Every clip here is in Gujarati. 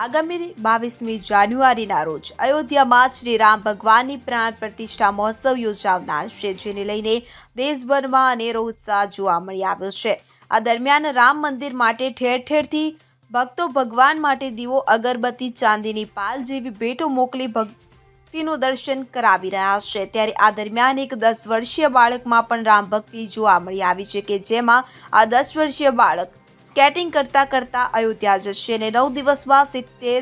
આગામી બાવીસમી જાન્યુઆરીના રોજ અયોધ્યામાં શ્રી રામ ભગવાનની પ્રાણ પ્રતિષ્ઠા મહોત્સવ યોજાવનાર છે, જેને લઈને દેશભરમાં અનેરો ઉત્સાહ જોવા મળી આવ્યો છે. આ દરમિયાન રામ મંદિર માટે ઠેર ઠેરથી ભક્તો ભગવાન માટે દીવો, અગરબત્તી, ચાંદીની પાલ જેવી ભેટો મોકલી ભક્તિનું દર્શન કરાવી રહ્યા છે. ત્યારે આ દરમિયાન એક દસ વર્ષીય બાળકમાં પણ રામ ભક્તિ જોવા મળી આવી છે કે જેમાં આ દસ વર્ષીય બાળક સ્કેટિંગ કરતા કરતા અયોધ્યા જશે અને નવ દિવસમાં સિત્તેર,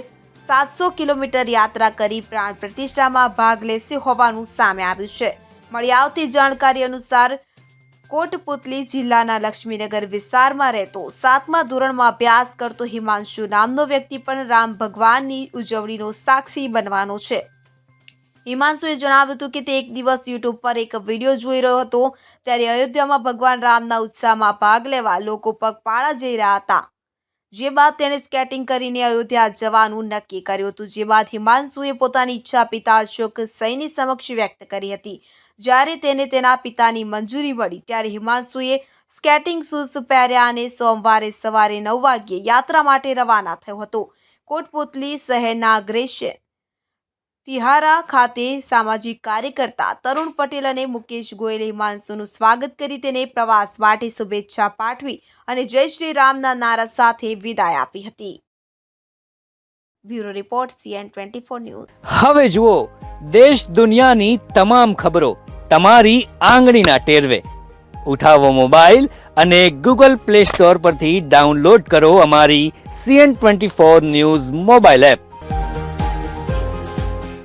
સાતસો કિલોમીટર યાત્રા કરી પ્રાણ પ્રતિષ્ઠામાં ભાગ લેશે હોવાનું સામે આવ્યું છે. મળી આવતી જાણકારી અનુસાર કોટપુતલી જિલ્લાના લક્ષ્મીનગર વિસ્તારમાં રહેતો સાતમા ધોરણમાં અભ્યાસ કરતો હિમાંશુ નામનો વ્યક્તિ પણ રામ ભગવાનની ઉજવણીનો સાક્ષી બનવાનો છે. હિમાંશુએ જણાવ્યું હતું કે તે એક દિવસ યુટ્યુબ પર એક વીડિયો જોઈ રહ્યો હતો. ત્યારે અયોધ્યામાં ભગવાન રામના ઉત્સાહમાં ભાગ લેવા લોકો પગપાળા જઈ રહ્યા હતા. જે બાદ તેણે સ્કેટિંગ કરીને અયોધ્યા જવાનું નક્કી કર્યું હતું. જે બાદ હિમાંશુએ પોતાની ઈચ્છા પિતા અશોક સૈની સમક્ષ વ્યક્ત કરી હતી. જ્યારે તેને તેના પિતાની મંજૂરી મળી, ત્યારે હિમાંશુએ સ્કેટિંગ શૂઝ પહેર્યા અને સોમવારે સવારે નવ વાગ્યે યાત્રા માટે રવાના થયો હતો. કોટપુતલી શહેરના અગ્રેસર તિહારા ખાતે સામાજિક કાર્યકર્તા તરુણ પટેલ અને મુકેશ ગોયલે હિમાંશુનું સ્વાગત કરી તેને પ્રવાસ માટે શુભેચ્છા પાઠવી અને જય શ્રી રામના નારા સાથે વિદાય આપી હતી. Bureau report, CN twenty four news. હવે જુઓ, દેશ દુનિયાની તમામ ખબરો તમારી આંગળીના ટેરવે. ઉઠાવો મોબાઈલ અને ગૂગલ પ્લે સ્ટોર પરથી ડાઉનલોડ કરો અમારી CN twenty four news mobile app.